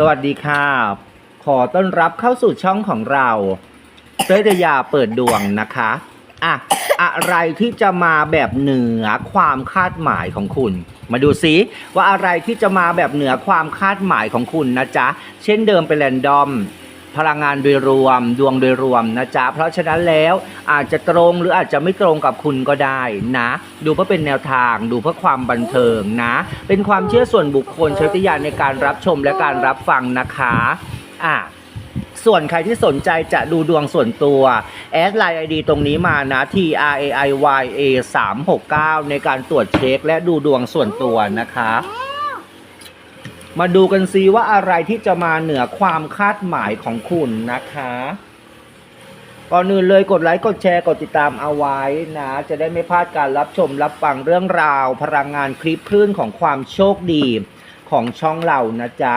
สวัสดีครับขอต้อนรับเข้าสู่ช่องของเราเตยดยาเปิดดวงนะคะอะอะไรที่จะมาแบบเหนือความคาดหมายของคุณ มาดูซิว่าอะไรที่จะมาแบบเหนือความคาดหมายของคุณนะจ๊ะ เช่นเดิมเป็นแรนดอม พลังงานโดยรวม ดวงโดยรวมนะจ๊ะเพราะฉะนั้นแล้วอาจจะตรงหรืออาจจะไม่ตรงกับคุณก็ได้นะ ดูเพื่อเป็นแนวทาง ดูเพื่อความบันเทิงนะ เป็นความเชื่อส่วนบุคคลใช้วิจารณญาในการรับชมและการรับฟังนะคะอะส่วนใครที่สนใจจะดูดวงส่วนตัว แอดไลน์ไอดีตรงนี้มานะ T R A I Y A 3 6 9ในการตรวจเช็คและดูดวงส่วนตัวนะคะ มาดูกันซิว่าอะไรที่จะมาเหนือความคาดหมายของคุณนะคะก่อนอื่นเลยกดไลค์กดแชร์กดติดตามเอาไว้นะ จะได้ไม่พลาดการรับชมรับฟังเรื่องราว พลังงานคลิปคลื่นของความโชคดีของช่องเรานะจ๊ะ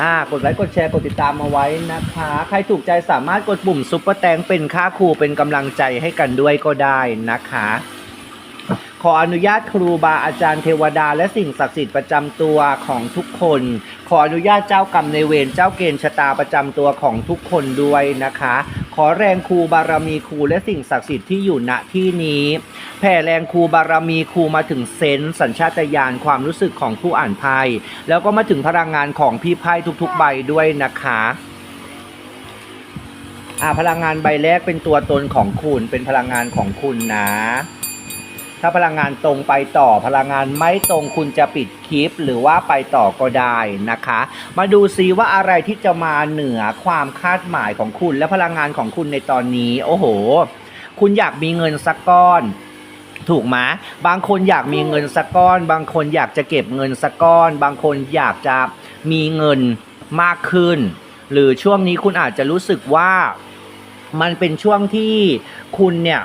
อ่ากดไลค์กดแชร์กดติดตามเอาไว้นะคะ ใครถูกใจสามารถกดปุ่มซุปเปอร์แตงเป็นค่าครูเป็นกำลังใจให้กันด้วยก็ได้นะคะ ขออนุญาตครูบาอาจารย์เทวดาและสิ่งศักดิ์สิทธิ์ประจำตัวของทุกคน ขออนุญาตเจ้ากรรมในเวรเจ้าเกณฑ์ชะตาประจำตัวของทุกคนด้วยนะคะ ขอแรงครูบารมีครูและสิ่งศักดิ์สิทธิ์ที่อยู่ณที่นี้ แผ่แรงครูบารมีครูมาถึงเซนส์สัญชาตญาณความรู้สึกของผู้อ่านไพ่แล้วก็มาถึงพลังงานของพี่ไพ่ทุกๆ ใบด้วยนะคะอ่าพลังงานใบแรกเป็นตัวตนของคุณเป็นพลังงานของคุณนะ ถ้าพลังงานตรงไปต่อพลังงานไม่ตรงคุณจะปิดคลิป หรือว่าไปต่อก็ได้นะคะ มาดูซิว่าอะไรที่จะมาเหนือความคาดหมายของคุณ และพลังงานของคุณในตอนนี้ โอ้โห คุณอยากมีเงินสักก้อนถูกไหมบางคนอยากมีเงินสักก้อน บางคนอยากจะเก็บเงินสักก้อน บางคนอยากจะมีเงินมากขึ้น หรือช่วงนี้คุณอาจจะรู้สึกว่ามันเป็นช่วงที่คุณเนี่ย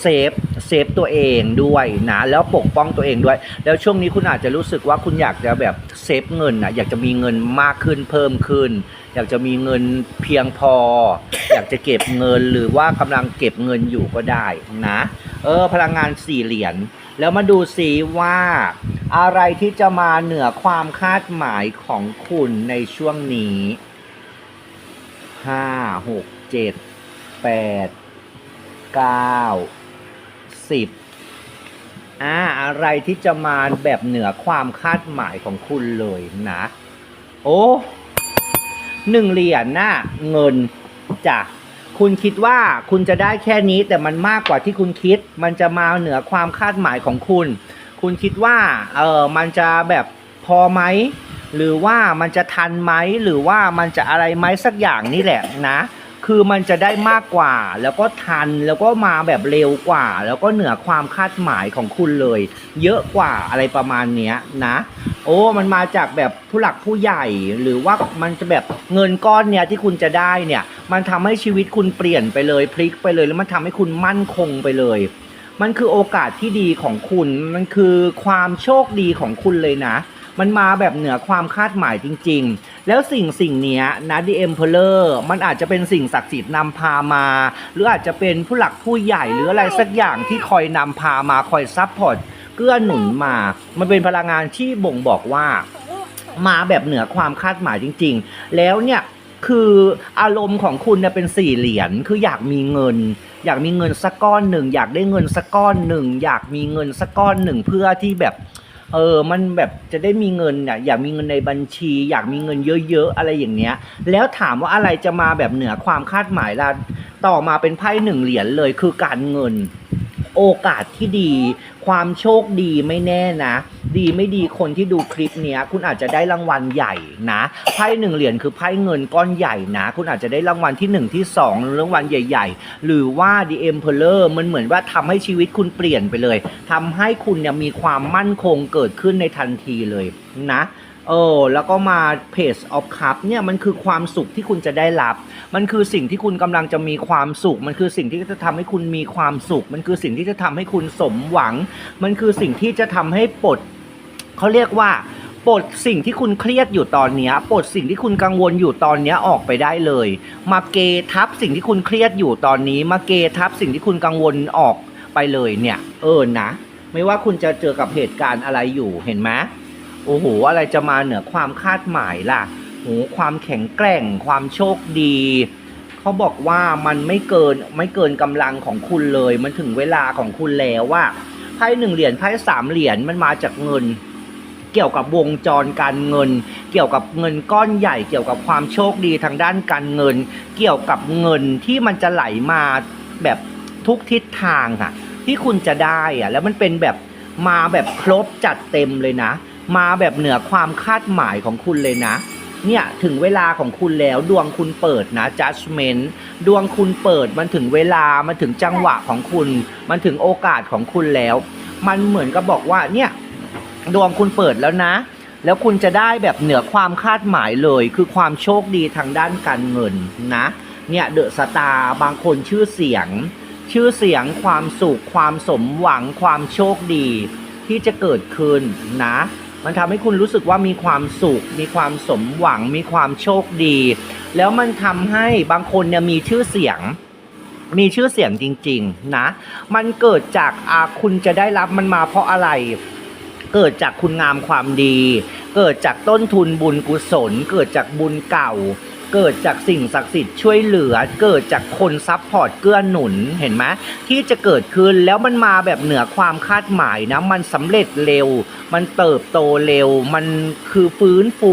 เซฟ ซฟตัวเองด้วยนะแล้วปกป้องตัวเองด้วย แล้วช่วงนี้คุณอาจจะรู้สึกว่าคุณอยากจะแบบเซฟเงินนะอยากจะมีเงินมากขึ้นเพิ่มขึ้น อยากจะมีเงินเพียงพอ อยากจะเก็บเงินหรือว่ากำลังเก็บเงินอยู่ก็ได้นะเออพลังงานสี่เหรียญแล้วมาดูซิว่าอะไรที่จะมาเหนือความคาดหมายของคุณในช่วงนี้ห้าหกเจ็ดแปดเก้า สิบอ่าอะไรที่จะมาแบบเหนือความคาดหมายของคุณเลยนะ โอ้หนึ่งเหรียญน่ะเงินจ้ะคุณคิดว่าคุณจะได้แค่นี้แต่มันมากกว่าที่คุณคิด มันจะมาเหนือความคาดหมายของคุณ คุณคิดว่าเออมันจะแบบพอไหมหรือว่ามันจะทันไหมหรือว่ามันจะอะไรไหมสักอย่างนี่แหละนะ คือมันจะได้มากกว่า แล้วก็ทันแล้วก็มาแบบเร็วกว่า แล้วก็เหนือความคาดหมายของคุณเลย เยอะกว่าอะไรประมาณเนี้ยนะ โอ้มันมาจากแบบผู้หลักผู้ใหญ่ หรือว่ามันจะแบบเงินก้อนเนี้ยที่คุณจะได้เนี่ย มันทำให้ชีวิตคุณเปลี่ยนไปเลยพลิกไปเลย แล้วมันทำให้คุณมั่นคงไปเลย มันคือโอกาสที่ดีของคุณ มันคือความโชคดีของคุณเลยนะ มันมาแบบเหนือความคาดหมายจริง ๆ แล้วสิ่งสิ่งเนี้ยนะดีเอ็มเพลอร์มันอาจจะเป็นสิ่งศักดิ์สิทธิ์นำพามา หรืออาจจะเป็นผู้หลักผู้ใหญ่หรืออะไรสักอย่างที่คอยนำพามาคอยซัพพอร์ตเกื้อหนุนมา มันเป็นพลังงานที่บ่งบอกว่ามาแบบเหนือความคาดหมายจริง ๆ แล้วเนี่ยคืออารมณ์ของคุณเนี่ยเป็นสี่เหรียญคืออยากมีเงิน อยากมีเงินสักก้อนหนึ่ง อยากได้เงินสักก้อนหนึ่ง อยากมีเงินสักก้อนหนึ่งเพื่อที่แบบ เออ มันแบบจะได้มีเงินเนี่ยอยากมีเงินในบัญชี อยากมีเงินเยอะๆ อะไรอย่างเนี้ย แล้วถามว่าอะไรจะมาแบบเหนือความคาดหมายล่ะต่อมาเป็นไพ่หนึ่งเหรียญเลยคือการเงิน โอกาสที่ดี ความโชคดีไม่แน่นะ ดีไม่ดีคนที่ดูคลิปเนี้ย คุณอาจจะได้รางวัลใหญ่นะไพ่หนึ่งเหรียญคือไพ่เงินก้อนใหญ่นะ คุณอาจจะได้รางวัลที่หนึ่งที่สองรางวัลใหญ่ ๆ หรือว่า The Emperor มันเหมือนว่าทำให้ชีวิตคุณเปลี่ยนไปเลยทำให้คุณเนี่ยมีความมั่นคงเกิดขึ้นในทันทีเลยนะเออแล้วก็มา Page of Cup เนี่ยมันคือความสุขที่คุณจะได้รับ มันคือสิ่งที่คุณกำลังจะมีความสุข มันคือสิ่งที่จะทำให้คุณมีความสุข มันคือสิ่งที่จะทำให้คุณสมหวัง มันคือสิ่งที่จะทำให้ปลด เขาเรียกว่าปลดสิ่งที่คุณเครียดอยู่ตอนนี้ปลดสิ่งที่คุณกังวลอยู่ตอนนี้ออกไปได้เลย มาเกทับสิ่งที่คุณเครียดอยู่ตอนนี้ มาเกทับสิ่งที่คุณกังวลออกไปเลยเนี่ย เออนะ ไม่ว่าคุณจะเจอกับเหตุการณ์อะไรอยู่เห็นไหมโอ้โหอะไรจะมาเหนือความคาดหมายล่ะโอ้โหความแข็งแกร่ง ความโชคดีเขาบอกว่ามันไม่เกินไม่เกินกำลังของคุณเลย มันถึงเวลาของคุณแล้วว่าไพ่หนึ่งเหรียญไพ่สามเหรียญมันมาจากเงิน เกี่ยวกับวงจรการเงิน เกี่ยวกับเงินก้อนใหญ่ เกี่ยวกับความโชคดีทางด้านการเงิน เกี่ยวกับเงินที่มันจะไหลมาแบบทุกทิศทางอะที่คุณจะได้อะแล้วมันเป็นแบบมาแบบครบจัดเต็มเลยนะ มาแบบเหนือความคาดหมายของคุณเลยนะเนี่ยถึงเวลาของคุณแล้วดวงคุณเปิดนะ judgment ดวงคุณเปิดมันถึงเวลามันถึงจังหวะของคุณ มันถึงโอกาสของคุณแล้ว มันเหมือนกับบอกว่าเนี่ย ดวงคุณเปิดแล้วนะ แล้วคุณจะได้แบบเหนือความคาดหมายเลย คือความโชคดีทางด้านการเงินนะ เนี่ยเดอะสตาร์บางคนชื่อเสียง ชื่อเสียงความสุข ความสมหวัง ความโชคดี ที่จะเกิดขึ้นนะ มันทำให้คุณรู้สึกว่ามีความสุข มีความสมหวัง มีความโชคดี แล้วมันทำให้บางคนเนี่ยมีชื่อเสียงมีชื่อเสียงจริง ๆ นะ มันเกิดจากอาคุณจะได้รับมันมาเพราะอะไร เกิดจากคุณงามความดี เกิดจากต้นทุนบุญกุศล เกิดจากบุญเก่า เกิดจากสิ่งศักดิ์สิทธิ์ช่วยเหลือ เกิดจากคนซัพพอร์ตเกื้อหนุนเห็นไหมที่จะเกิดขึ้นแล้วมันมาแบบเหนือความคาดหมายนะมันสำเร็จเร็ว มันเติบโตเร็ว มันคือฟื้นฟู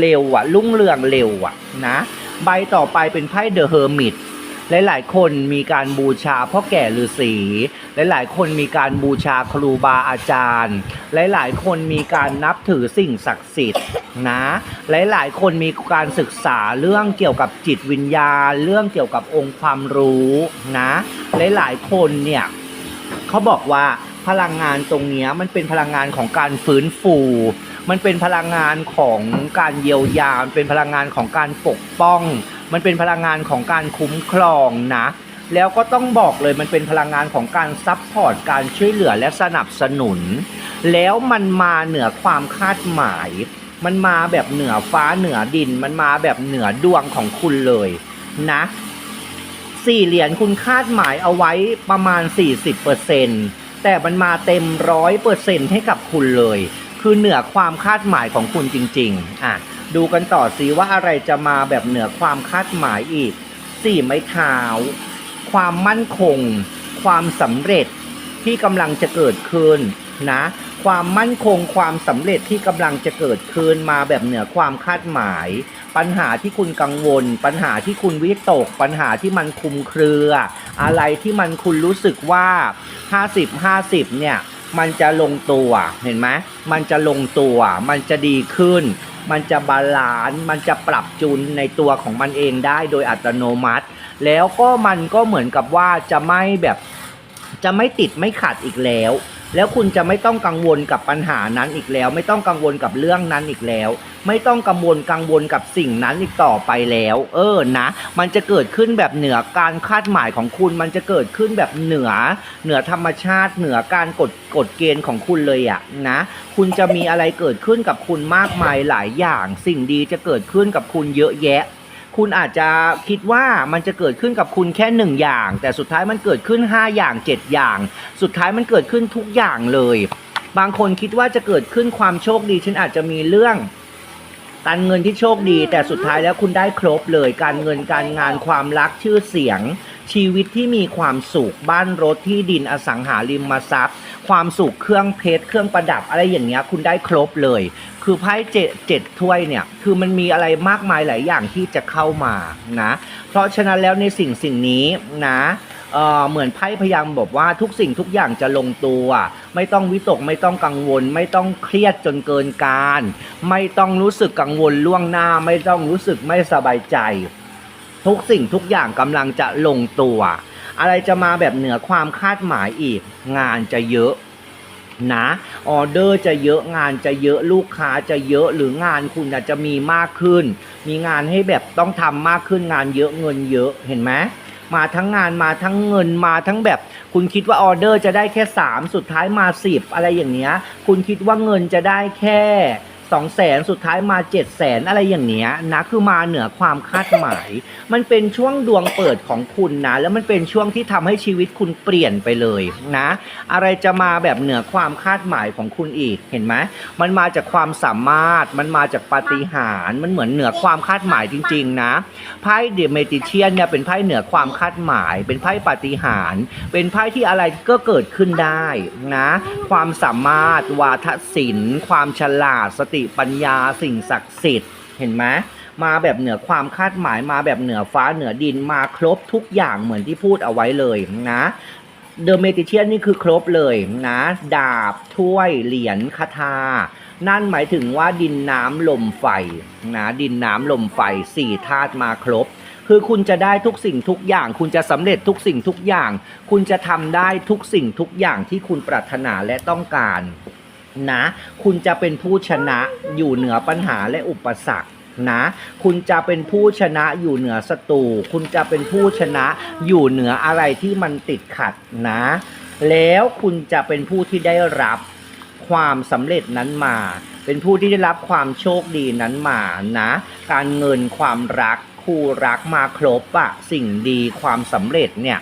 เร็วอะรุ่งเรืองเร็วอะนะใบต่อไปเป็นไพ่เดอะเฮอร์มิต หลายๆ คนมีการบูชาพ่อแก่ฤาษีหลายๆ คนมีการบูชาครูบาอาจารย์ หลายๆ คนมีการนับถือสิ่งศักดิ์สิทธิ์นะหลายๆ คนมีการศึกษาเรื่องเกี่ยวกับจิตวิญญาณ เรื่องเกี่ยวกับองค์ความรู้นะหลายๆ คนเนี่ยเขาบอกว่าพลังงานตรงนี้มันเป็นพลังงานของการฟื้นฟู มันเป็นพลังงานของการเยียวยามเป็นพลังงานของการปกป้อง มันเป็นพลังงานของการคุ้มครองนะ แล้วก็ต้องบอกเลยมันเป็นพลังงานของการซัพพอร์ตการช่วยเหลือและสนับสนุน แล้วมันมาเหนือความคาดหมาย มันมาแบบเหนือฟ้าเหนือดิน มันมาแบบเหนือดวงของคุณเลยนะสี่เหรียญคุณคาดหมายเอาไว้ประมาณ 40%แต่มันมาเต็มร้อยเปอร์เซ็นให้กับคุณเลย คือเหนือความคาดหมายของคุณจริง ๆ อะ ดูกันต่อสิว่าอะไรจะมาแบบเหนือความคาดหมายอีกสี่ไม้เท้า ความมั่นคง ความสำเร็จที่กำลังจะเกิดขึ้นนะ ความมั่นคงความสำเร็จที่กำลังจะเกิดขึ้นมาแบบเหนือความคาดหมาย ปัญหาที่คุณกังวล ปัญหาที่คุณวิตก ปัญหาที่มันคุมเครือ อะไรที่มันคุณรู้สึกว่า 50 50 เนี่ยมันจะลงตัวเห็นไหมมันจะลงตัว มันจะดีขึ้น มันจะบาลานซ์มันจะปรับจูนในตัวของมันเองได้โดยอัตโนมัติ แล้วก็มันก็เหมือนกับว่าจะไม่แบบจะไม่ติดไม่ขัดอีกแล้ว แล้วคุณจะไม่ต้องกังวลกับปัญหานั้นอีกแล้ว ไม่ต้องกังวลกับเรื่องนั้นอีกแล้ว ไม่ต้องกังวลกังวลกับสิ่งนั้นอีกต่อไปแล้ว เออนะ มันจะเกิดขึ้นแบบเหนือการคาดหมายของคุณ มันจะเกิดขึ้นแบบเหนือ เหนือธรรมชาติ เหนือการกฎกฎเกณฑ์ของคุณเลยอะนะ คุณจะมีอะไรเกิดขึ้นกับคุณมากมายหลายอย่าง สิ่งดีจะเกิดขึ้นกับคุณเยอะแยะ คุณอาจจะคิดว่ามันจะเกิดขึ้นกับคุณแค่หนึ่งอย่าง แต่สุดท้ายมันเกิดขึ้น 5 อย่าง 7 อย่าง สุดท้ายมันเกิดขึ้นทุกอย่างเลย บางคนคิดว่าจะเกิดขึ้นความโชคดี ฉันอาจจะมีเรื่องการเงินที่โชคดี แต่สุดท้ายแล้วคุณได้ครบเลย การเงินการงานความรักชื่อเสียง ชีวิตที่มีความสุขบ้านรถที่ดินอสังหาริมทรัพย์ ความสุขเครื่องเพชรเครื่องประดับอะไรอย่างเงี้ยคุณได้ครบเลย คือไพ่เจ็ดเจ็ดถ้วยเนี่ยคือมันมีอะไรมากมายหลายอย่างที่จะเข้ามานะเพราะฉะนั้นแล้วในสิ่งสิ่งนี้นะเออเหมือนไพ่พยายามบอกว่าทุกสิ่งทุกอย่างจะลงตัว ไม่ต้องวิตกไม่ต้องกังวล ไม่ต้องเครียดจนเกินการ ไม่ต้องรู้สึกกังวลล่วงหน้า ไม่ต้องรู้สึกไม่สบายใจ ทุกสิ่งทุกอย่างกำลังจะลงตัว อะไรจะมาแบบเหนือความคาดหมายอีก งานจะเยอะนะออเดอร์จะเยอะงานจะเยอะลูกค้าจะเยอะหรืองานคุณอาจจะมีมากขึ้น มีงานให้แบบต้องทำมากขึ้นงานเยอะเงินเยอะเห็นไหมมาทั้งงานมาทั้งเงินมาทั้งแบบ คุณคิดว่าออเดอร์จะได้แค่ 3 สุดท้ายมา 10 อะไรอย่างเงี้ยคุณคิดว่าเงินจะได้แค่ สองแสนสุดท้ายมาเจ็ดแสนอะไรอย่างเนี้ยนะคือมาเหนือความคาดหมาย มันเป็นช่วงดวงเปิดของคุณนะ แล้วมันเป็นช่วงที่ทำให้ชีวิตคุณเปลี่ยนไปเลยนะ อะไรจะมาแบบเหนือความคาดหมายของคุณอีกเห็นไหมมันมาจากความสามารถ มันมาจากปาฏิหาริย์มันเหมือนเหนือความคาดหมายจริง ๆ นะไพ่เดเมติเชียนเนี่ยเป็นไพ่เหนือความคาดหมาย เป็นไพ่ปาฏิหาริย์เป็นไพ่ที่อะไรก็เกิดขึ้นได้นะ ความสามารถวาทศิลป์ ความฉลาดสติปัญญาสิ่งศักดิ์สิทธิ์เห็นไหมมาแบบเหนือความคาดหมายมาแบบเหนือฟ้าเหนือดินมาครบทุกอย่างเหมือนที่พูดเอาไว้เลยนะเดอะเมติเชียนนี่คือครบเลยนะ ดาบถ้วยเหรียญคาถานั่นหมายถึงว่าดินน้ำลมไฟนะดินน้ำลมไฟสี่ธาตุมาครบ คือคุณจะได้ทุกสิ่งทุกอย่าง คุณจะสำเร็จทุกสิ่งทุกอย่าง คุณจะทำได้ทุกสิ่งทุกอย่างที่คุณปรารถนาและต้องการ นะ คุณจะเป็นผู้ชนะอยู่เหนือปัญหาและอุปสรรคนะ คุณจะเป็นผู้ชนะอยู่เหนือศัตรู คุณจะเป็นผู้ชนะอยู่เหนืออะไรที่มันติดขัดนะ แล้วคุณจะเป็นผู้ที่ได้รับความสำเร็จนั้นมา เป็นผู้ที่ได้รับความโชคดีนั้นมานะ การเงินความรักคู่รักมาครบอะสิ่งดีความสำเร็จเนี่ย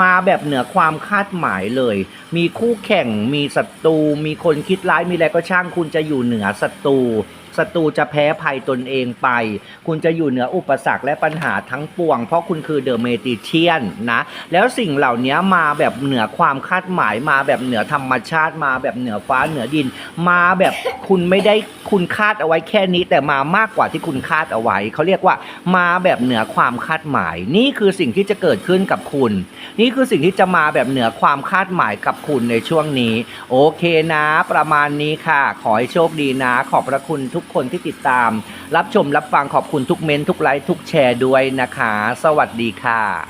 มาแบบเหนือความคาดหมายเลย มีคู่แข่งมีศัตรูมีคนคิดร้ายมีอะไรก็ช่างคุณจะอยู่เหนือศัตรู ศัตรูจะแพ้ภัยตนเองไป คุณจะอยู่เหนืออุปสรรคและปัญหาทั้งปวง เพราะคุณคือเดอะเมติเชียนนะ แล้วสิ่งเหล่านี้มาแบบเหนือความคาดหมายมาแบบเหนือธรรมชาติมาแบบเหนือฟ้าเหนือดิน มาแบบคุณไม่ได้คุณคาดเอาไว้แค่นี้ แต่มามากกว่าที่คุณคาดเอาไว้เขาเรียกว่ามาแบบเหนือความคาดหมาย นี่คือสิ่งที่จะเกิดขึ้นกับคุณ นี่คือสิ่งที่จะมาแบบเหนือความคาดหมายกับคุณในช่วงนี้ โอเคนะ ประมาณนี้ค่ะ ขอให้โชคดีนะ ขอบพระคุณทุกคนที่ติดตาม รับชมรับฟังขอบคุณทุกเมนทุกไลค์ทุกแชร์ด้วยนะคะ สวัสดีค่ะ